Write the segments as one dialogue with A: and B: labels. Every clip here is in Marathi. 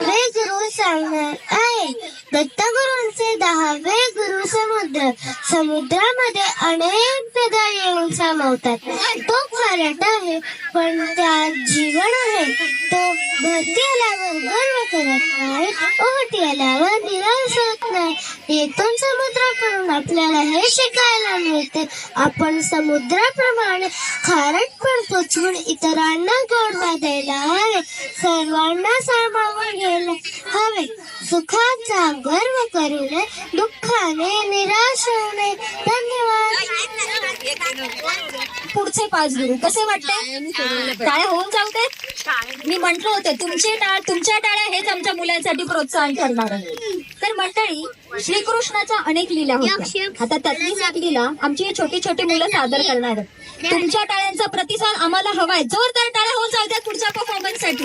A: गुरु सांगणार आहे दत्तगुरूंचे दहावे गुरु समुद्र समुद्रामध्ये अनेक नद्या येऊन सामावतात. तो खारट आहे पण त्यात जीवन आहे. तो भरती आल्यावर गर्व करत नाही ओहटी आल्यावर निराश होत नाही. येथून समुद्राकडून आपल्याला हे शिकायला मिळते. आपण समुद्राप्रमाणे खारट पण पोचवून इतरांना गोडवा द्यायला हवे. सर्वांना सामावून घ्यायला हवे सुखाचा गर्व करू नये दुःखाने निराश होऊ नये धन्यवाद
B: पुढचे पाच गुरु कसे वाटते? टाळ्या होऊन जाऊ दे मी म्हंटल होते तुमचे टाळ तुमच्या टाळ्या हेच आमच्या मुलांसाठी प्रोत्साहन करणार आहे. तर मंडळी श्रीकृष्णाच्या अनेक लीला होत्या. आता त्यातलीच एक लीला आमची छोटी छोटी मुलं सादर करणार आहेत. तुमच्या टाळ्यांचा प्रतिसाद आम्हाला हवाय. जोरदार टाळ्या होऊन जाऊ द्या पुढच्या परफॉर्मन्ससाठी.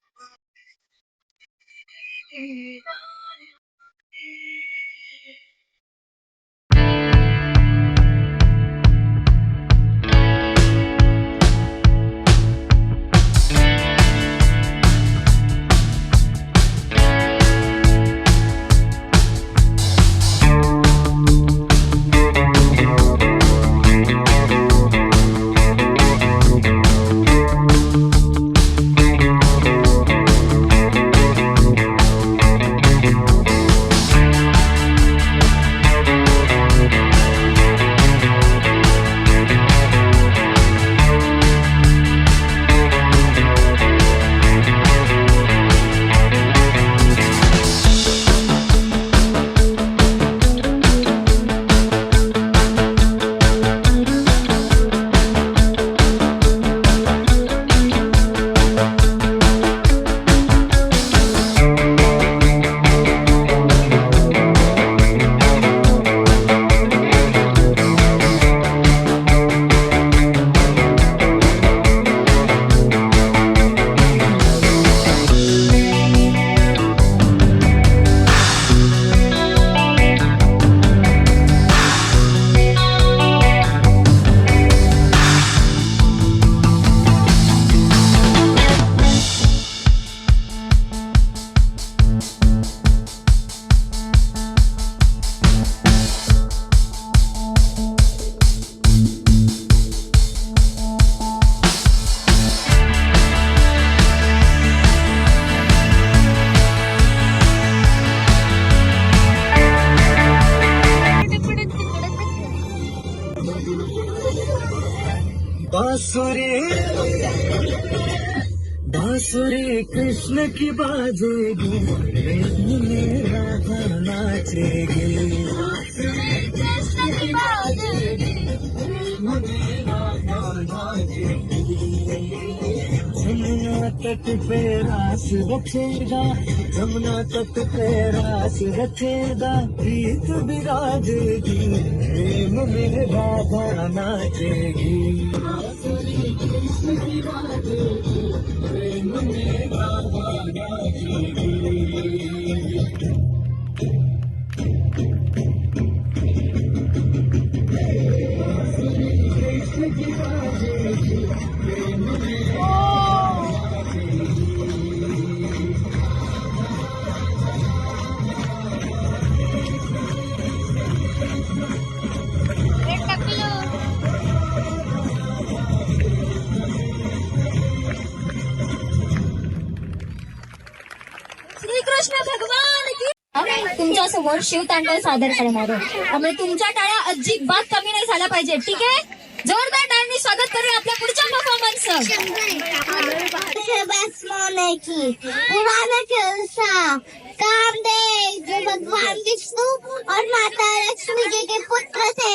C: いい कृष्ण की बाजेगी प्रेम में राधा नाचेगी जमुना तट पे रास रचेगा जमुना तट पे रास रचेगा प्रीत विराजेगी प्रेम में राधा नाचेगी
B: Thank you. तुमच्यासमोर शिवतांडव सादर करणार आहे. त्यामुळे तुमच्या टाळ्या अजिबात कमी नाही झाल्या पाहिजे ठीक आहे? जोरदार टाळणी स्वागत करूया आपल्या पुढच्या
A: परफॉर्मन्स काम दे जो भगवान विष्णु और माता लक्ष्मी जी के पुत्र थे।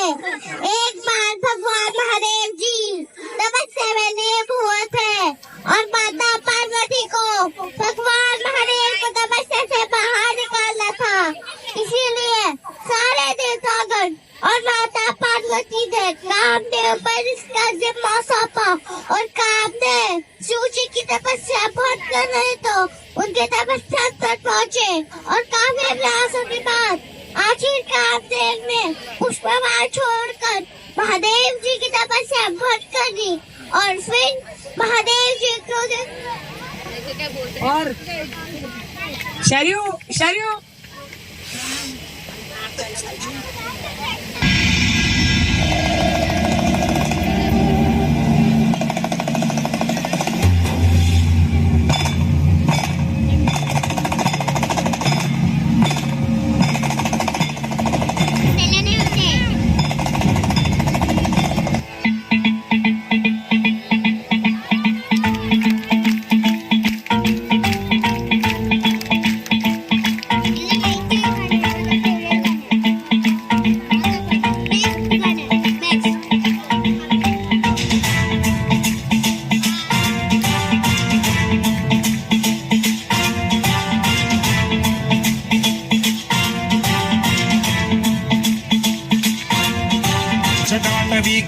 A: एक बार भगवान महादेव जी तपस्या में लीन हुए थे और माता पार्वती को भगवान महादेव को इसीलिए सारे देवतागण और माता पार्वती ने कामदेव पर इसका जिम्मा सौंपा और कामदेव जी की तपस्या बहुत कर रहे तो उनके तपस्या तक पहुँचे और काफ़ी प्रयासों के बाद आखिर कामदेव ने पुष्पमाल छोड़कर महादेव जी की तपस्या भंग कर दी और फिर महादेव जी को
D: और शरयू शरयू।
E: Дайте один.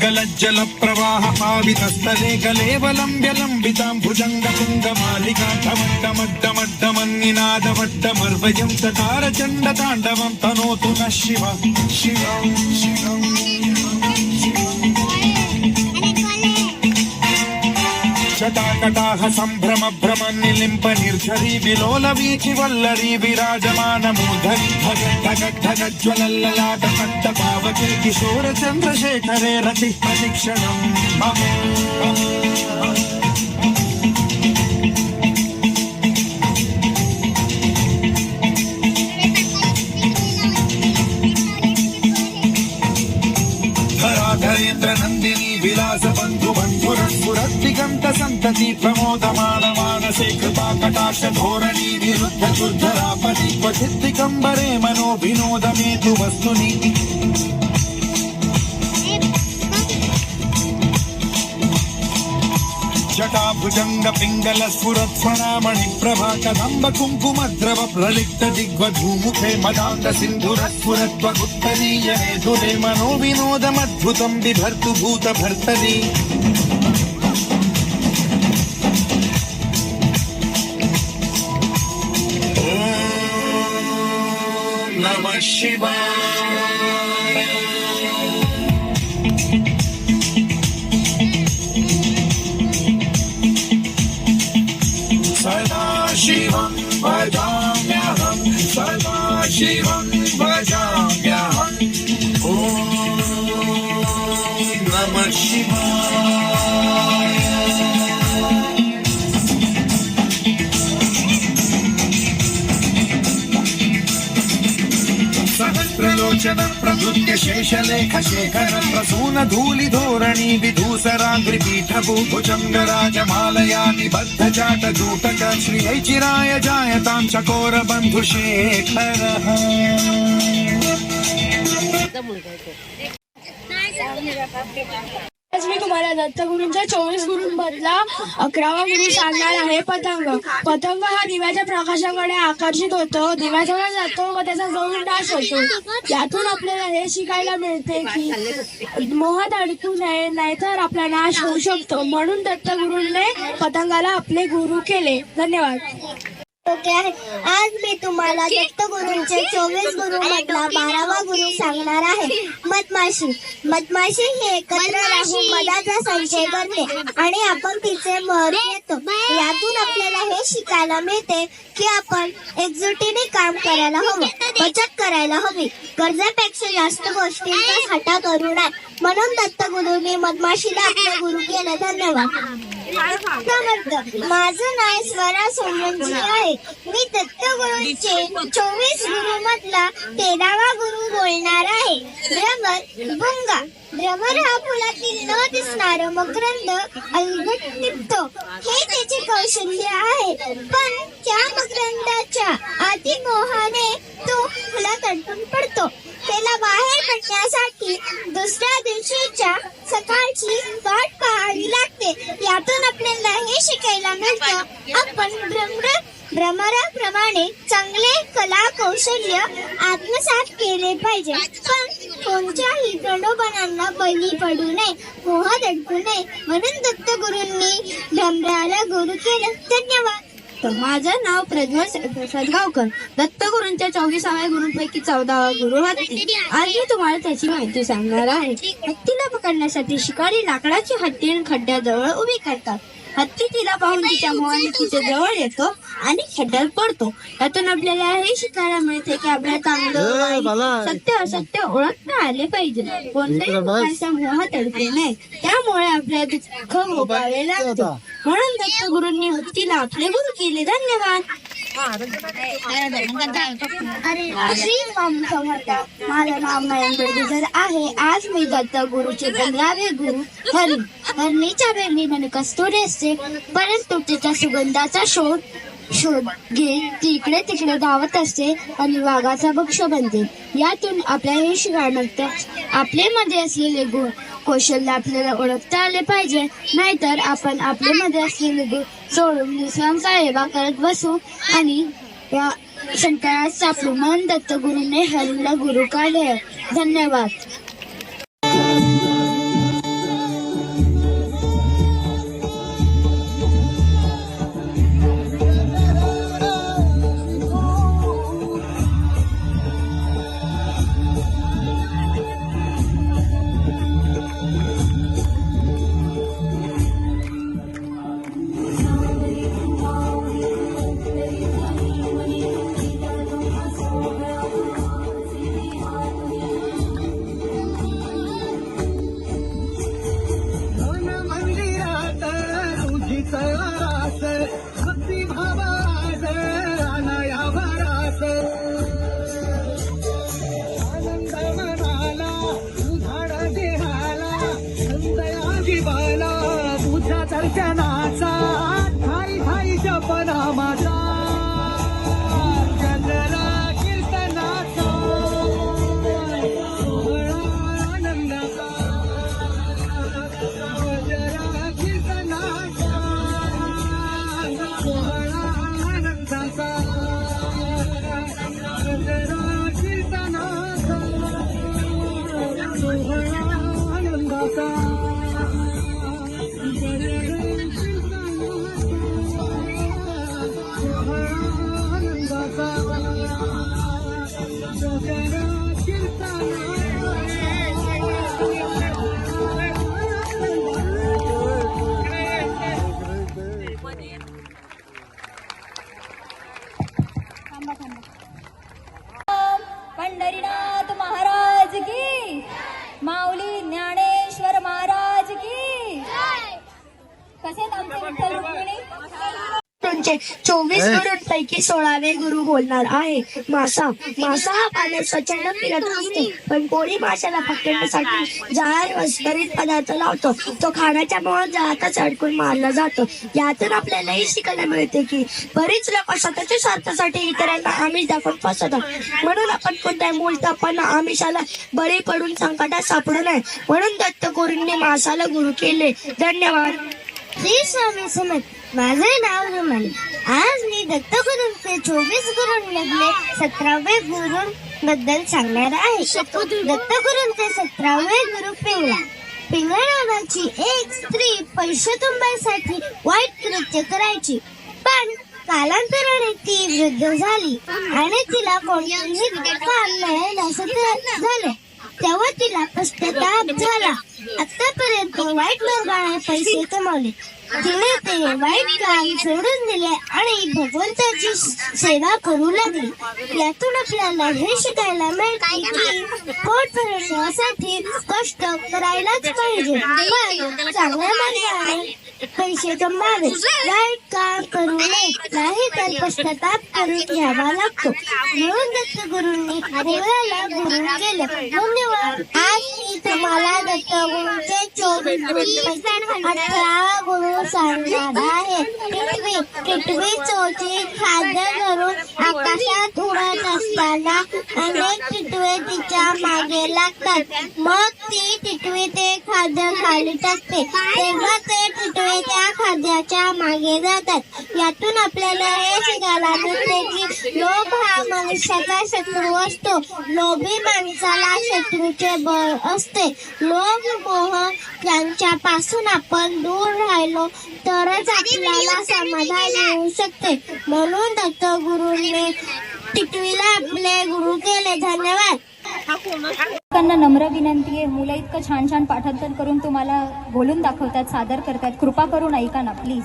E: గలజ్జల ప్రవాహ పావితస్తలేకలేవలంబ్యలంబితాం భుజంగకుంగమాలికాఠమడ్డమడ్డమడ్డమన్నినాదమడ్డమర్వయం చకారచండ తాండవం తనోతు న శివ శివ శివం. కటాకటాహ సంభ్రమ భ్రమ నిలింప నిర్ధరి విలోల వీచి వల్లరి విరాజమానమూర్ధరి భగద్ధ గద్ధ గజ్వలల్లలాట పట్ట పావకే కిశోర చంద్రశేఖరే రతి ప్రతిక్షణం. ధరాధరేంద్ర నందిని విలా శాంత దీపమోద మానసే కృపా కటాక్ష ధోరణి విరుద్ధ దుర్ధరాపతి క్వచిత్తి కంబరే మనో వినోదమేతు వస్తు నీతి. జటాభుజంగ పింగళ స్ఫురత్వరామణి ప్రభాకదంబ కుంకుమ ద్రవ ప్రలిప్త దిగ్వ మదాంత సింధుర స్ఫురత్వ గుప్తనీయ మనో వినోదమద్భుతం బిభర్తు భూత భర్తని Shiva. शेषलेख शेखर प्रसून धूलि धोरणी विधूसराग्रिपीठ भूभुजङ्गराजमालया निबद्ध चाट जूटक श्रियै चिराय जायतां चकोर बन्धुशेखरः
F: आज मी तुम्हाला दत्तगुरूंच्या चोवीस गुरूंमधला अकरावा गुरु सांगणार आहे पतंग. पतंग हा दिव्याच्या प्रकाशाकडे आकर्षित होतो. दिव्याजवळ जातो व त्याचा जळून नाश होतो. यातून आपल्याला हे शिकायला मिळते की मोहात अडकू नये नाहीतर आपला नाश होऊ शकतो. म्हणून दत्तगुरूंनी पतंगाला आपले गुरु केले. धन्यवाद.
A: आज मी तुम्हाला दत्तगुरूंचे चोवीस गुरु मधला बारावा गुरु सांगणार आहे. मधमाशी. मधमाशी ही एकत्र राहून मधाचा संचय करते आणि आपण तिचे मर घेतो यातून आपल्याला हे शिकायला मिळते की आपण एकजुटीने काम करायला हवं बचत करायला हवी. गरजेपेक्षा जास्त गोष्टींचा साठा करू नये. म्हणून दत्तगुरूंनी मधमाशीला आपले गुरु केले. धन्यवाद. माझं नाव स्वरा सोमनजी आहे. मी दत्तगुरूंचे चोवीस गुरु मधला तेरावा गुरु बोलणार आहे. भ्रमर भुंगा. भ्रमर हा फुलातील न दिसणार मकरंद अलगट निघतो. हे त्याचे कौशल्य आहे. पण त्या मकरंदाच्या अतिमोहाने तो फुलात अडकून पडतो. त्याला बाहेर पडण्यासाठी दुसऱ्या दिवशीच्या सकाळची वाट पाहावी लागते. यातून आपल्याला हे शिकायला मिळतं. आपण भ्रमर भ्रमराप्रमाणे चांगले कला कौशल्य आत्मसात केले पाहिजे. पण कोणत्याही प्रलोभनांना बळी पडू नये मोहात अडकू नये. म्हणून दत्तगुरूंनी भ्रमराला गुरु केलं धन्यवाद.
F: माझं नाव प्रज्वल सदगावकर दत्तगुरूंच्या चोवीसाव्या गुरूंपैकी चौदावा गुरु हत्ती आज मी तुम्हाला त्याची माहिती सांगणार आहे. हत्तीला पकडण्यासाठी शिकारी लाकडाची हत्ती खड्ड्याजवळ उभी करतात. हत्ती तिला पाहून तिच्या मोहाने तिच्या जवळ येतो आणि खड्ड्यात पडतो. यातून आपल्याला हे शिकायला मिळते की आपल्या चांगलं सत्य असत्य ओळखता आले पाहिजे. कोणत्याही मोहात नये त्यामुळे आपल्या दुःख भोगावे लागतं. म्हणून दत्तगुरूंनी हत्तीला आपले गुरु केले. धन्यवाद.
A: श्री समर्थ माझं नाव मयंक गुजर आहे. आज मी दत्त गुरुचे पंधरावे गुरु हरी हरणीच्या वेळी बेंबीमध्ये कस्तुरी असते परंतु तिच्या सुगंधाचा शोध शोध घेत ती इकडे तिकडे धावत असते आणि वाघाचा भक्ष बनते. यातून आपल्या हे शिकायला आपले मध्ये असलेले गुण कौशल्य आपल्याला ओळखता आले पाहिजे. नाहीतर आपण आपले असलेले गुण सोडून दुसऱ्यांचा सेवा करत बसू आणि या शंकरात सापडू. मन दत्त गुरुने हरीला गुरु काढले धन्यवाद.
F: गुरूंपैकी सोळावे गुरु बोलणार आहे. मासा मासा हा पाण्यात स्वच्छंद फिरत असतो. पण कोणी माशाला पकडण्यासाठी जाळ विस्करीत पदार्थ लावतो. तो खाण्याच्या मुळे जाळातच अडकून मारला जातो. यातून आपल्याला हे शिकायला मिळते की बरीच लोक स्वतःच्या स्वार्थासाठी इतरांना आमिष दाखवून फसवतात. म्हणून आपण कोणत्या मूलतापांना आमिषाला बळी पडून संकटात सापडू नये. म्हणून दत्त गुरूंनी मासाला गुरु केले. धन्यवाद.
A: श्री स्वामी समर्थ माझे नाव रुमन आज मी दत्तगुरूंचे चोवीस गुरूंमधले सतरावे गुरु बद्दल सांगणार आहे. दत्तगुरूंचे सतरावे गुरु पिंगळा. पिंगळा नावाची एक स्त्री पैसे तुंबायसाठी वाईट कृत्य करायची. पण कालांतराने ती वृद्ध झाली आणि तिला कोणतेही काम मिळेल असं झालं. तेव्हा तिला पश्चाताप झाला. आतापर्यंत वाईट मार्गाने पैसे कमावले. तिने ते वाईट काम सोडून दिले आणि भगवंताची सेवा करू लागली. यातून आपल्याला हे शिकायला मिळते की पोट भरण्यासाठी कष्ट करायलाच पाहिजे. पण चांगल्या मार्गाने पैसे कमवावे. वाईट काम करू नये नाही तर पश्चाताप करून घ्यावा लागतो. म्हणून दत्त गुरुंनी देवाला गुरु केले धन्यवाद. तुम्हाला दत्तगुरूंचे चोवीस अठरा गुरु सांगणार आहे टिटवी टिटवी चोची खाद्य धरून आकाशात उडत असताना अनेक टिटवे तिच्यामागे लागतात. मग ती टिटवी ते खाद्य खाली टाकते तेव्हा ते टिटवे त्या खाद्याच्या मागे जातात. यातून आपल्याला हे शिकायला मिळते की लोभ हा मनुष्याचा शत्रू असतो. लोभी माणसाला शत्रूचे बळ असते. लोभ मोह यांच्यापासून आपण दूर राहिलो तरच आपल्याला समाधान मिळू शकते. म्हणून दत्तगुरूंनी टिटवीला आपले गुरु केले. धन्यवाद.
B: त्यांना नम्र विनंती आहे. मुलं इतकं छान छान पाठांतर करून तुम्हाला बोलून दाखवतात सादर करतात. कृपा करून ऐका ना प्लीज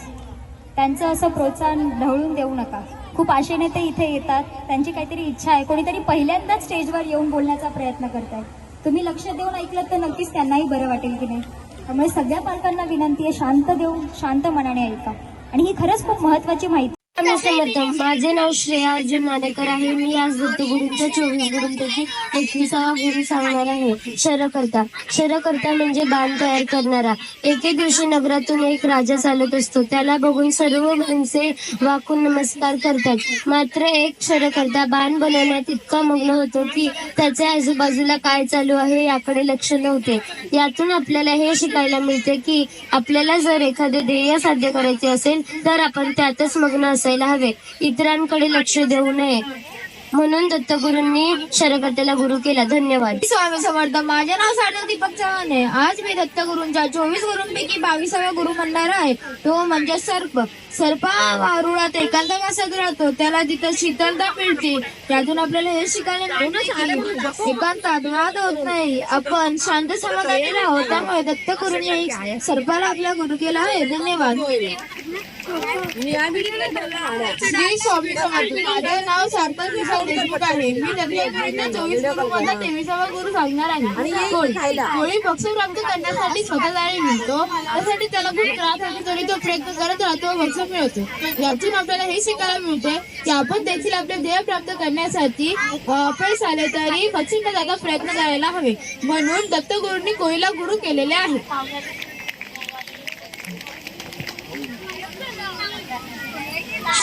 B: त्यांचं असं प्रोत्साहन ढवळून देऊ नका. खूप आशेने ते इथे येतात. त्यांची काहीतरी इच्छा आहे. कोणीतरी पहिल्यांदाच स्टेजवर येऊन बोलण्याचा प्रयत्न करतायत. तुम्ही लक्ष देऊन ऐकलं तर नक्कीच त्यांनाही बरं वाटेल की नाही. त्यामुळे सगळ्या पालकांना विनंती आहे शांत देऊन शांत मनाने ऐका. आणि ही खरंच खूप महत्वाची माहिती
A: समर्थ माझे नाव श्रेया अर्जुन नाणेकर आहे. मी आज दत्तगुरूंच्या चोवीस गुरूंपैकी एकविसावा गुरु सांगणार आहे. शरकर्ता. शरकर्ता म्हणजे बाण तयार करणारा. एके दिवशी नगरातून एक राजा चालत असतो. त्याला बघून सर्व माणसे वाकून नमस्कार करतात. मात्र एक शरकर्ता बाण बनवण्यात इतका मग्न होतो की त्याच्या आजूबाजूला काय चालू आहे याकडे लक्ष नव्हते. यातून आपल्याला हे शिकायला मिळते की आपल्याला जर एखादे ध्येय साध्य करायचे असेल तर आपण त्यातच मग्न असायला हवे. इतरांकडे लक्ष देऊ नये. म्हणून दत्तगुरूंनी शरकर्त्याला गुरु केला. धन्यवाद.
F: स्वामी समर्थ माझे नाव साधू दीपक चव्हाण आहे. आज मी दत्तगुरूंच्या चोवीस गुरूंपैकी बावीसाव्या गुरु म्हणणार आहे. तो म्हणजे सर्प. सर्प वारुळात वारुळात एकांतवासात राहतो त्याला तिथं शीतलता मिळते. त्यातून आपल्याला हे शिकायला एकांतात वाद होत नाही. आपण शांत समाधानी राहू त्यामुळे दत्तगुरूंनी सर्पाला आपला गुरु केला आहे. धन्यवाद. माझं नाव सार्थक देशमुख आहे मी दत्तगुरूंच्या चोवीस गुरुमध्ये तेविसावा गुरु सांगणार आहे कोळी पक्ष प्राप्त करण्यासाठी स्वतः मिळतो त्यासाठी त्याला खूप त्रास होतो तरी तो प्रयत्न करत राहतो व पक्ष मिळवतो यातून आपल्याला हे शिकायला मिळते की आपण देखील आपले ध्येय प्राप्त करण्यासाठी अपयश आले तरी पक्षी जागा प्रयत्न करायला हवे म्हणून दत्तगुरूंनी कोळीला गुरु केलेले आहे.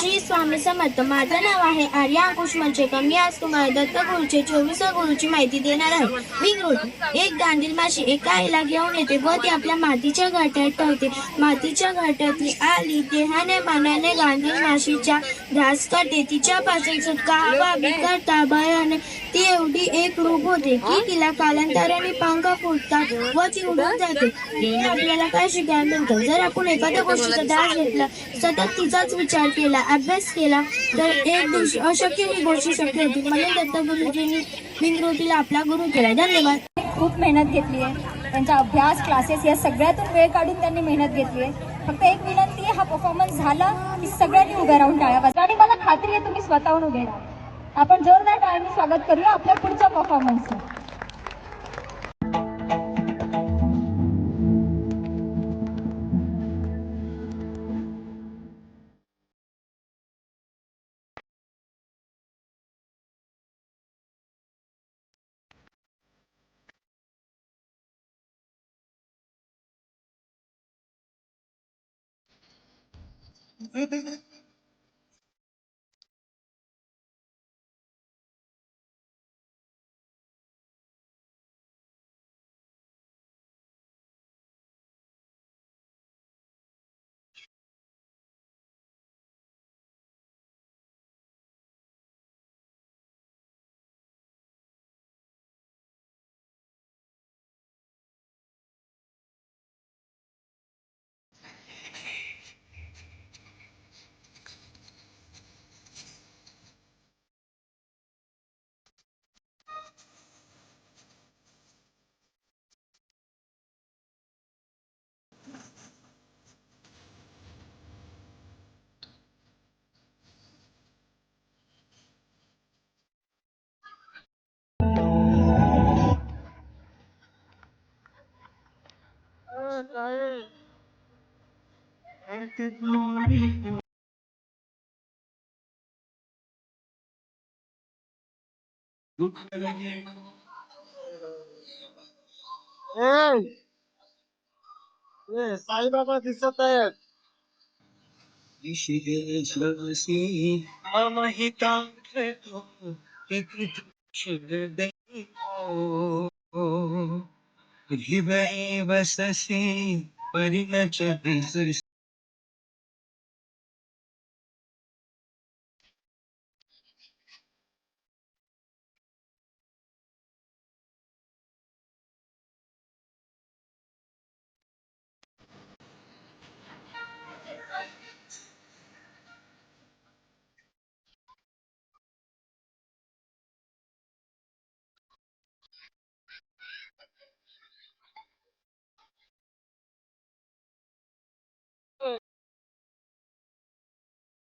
A: श्री स्वामी समर्थ. माझं नाव आहे आर्या. अंकुश म्हणजे मंचेकर मी आज तुम्हाला दत्तगुरूचे चोवीस गुरुची माहिती देणार आहे. विंगरूट एक गांधील माशी एका आईला घेऊन येते. व ती आपल्या मातीच्या घाट्यात ठेवते. मातीच्या घाट्यातली आली देहाने मानाने गांधील माशीच्या ध्यास करते तिच्यापासून सुटका हवा करता भयाने. ती एवढी एक रूप होते की तिला कालांतराने पंख फुटतात व ती उडून जाते. आपल्याला काय शिकायला मिळतं? जर आपण एखाद्या गोष्टीचा ध्यास घेतला सतत तिचाच विचार केला अभ्यास केला तर एक दिवशी अशक्य ही गोष्ट शक्य होती. म्हणून दत्तगुरुजींनी विंगरोटीला आपला गुरु केला धन्यवाद.
B: खूप मेहनत घेतली आहे. त्यांचा अभ्यास क्लासेस या सगळ्यातून वेळ काढून त्यांनी मेहनत घेतली आहे. फक्त एक विनंती आहे हा परफॉर्मन्स झाला की सगळ्यांनी उभ्या राहून टाळ्या आणि मला खात्री आहे तुम्ही स्वतःहून उभे राहा. आपण जोरदार टाळ्यांनी स्वागत करूया आपल्या पुढच्या परफॉर्मन्सचं 诶别别 the glory. Hey! Sai Baba Mehta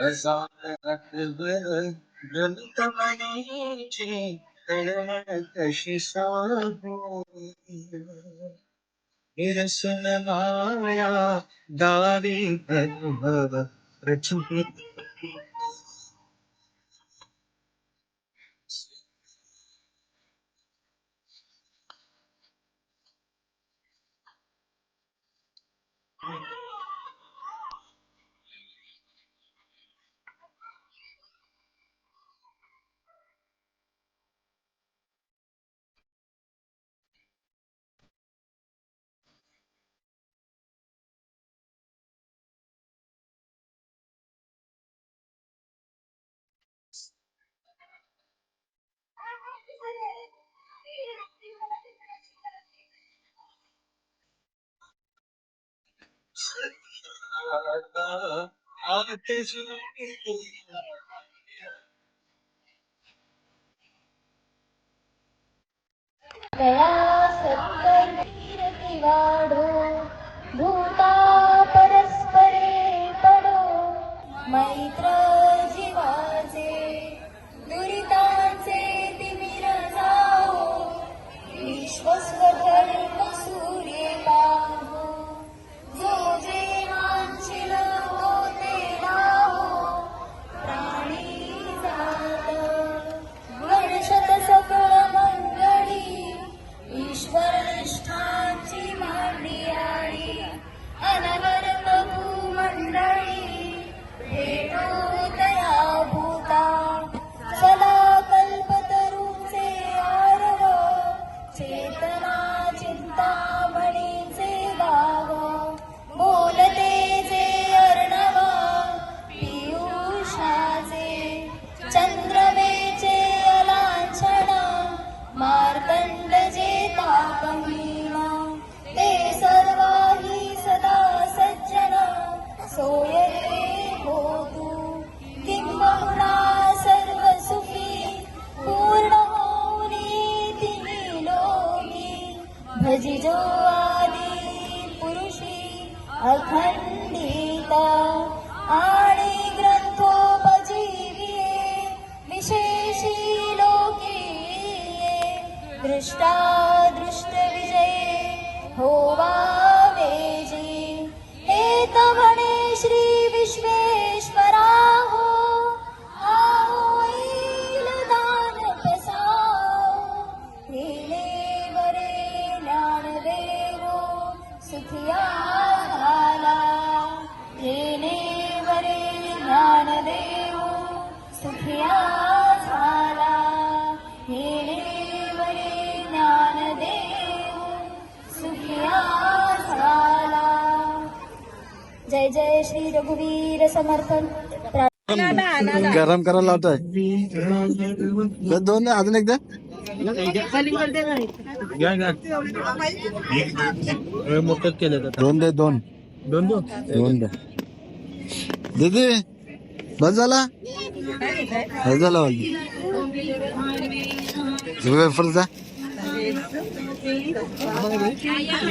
B: i saw the light of the world the light of my life she saw the blue of the sea the sun of my life the light of my life I'm a patient. I'm a. I'm a patient. I'm a. I'm a patient. I'm a. I'm a patient. I'm a. I'm a patient. I'm a
C: गरम करायला लावतोय. दोन अजून एकदा मोठं केलं दोन दे दोन. दोन दोन दे. दीदी बस झाला? हे झाला वेफर जा.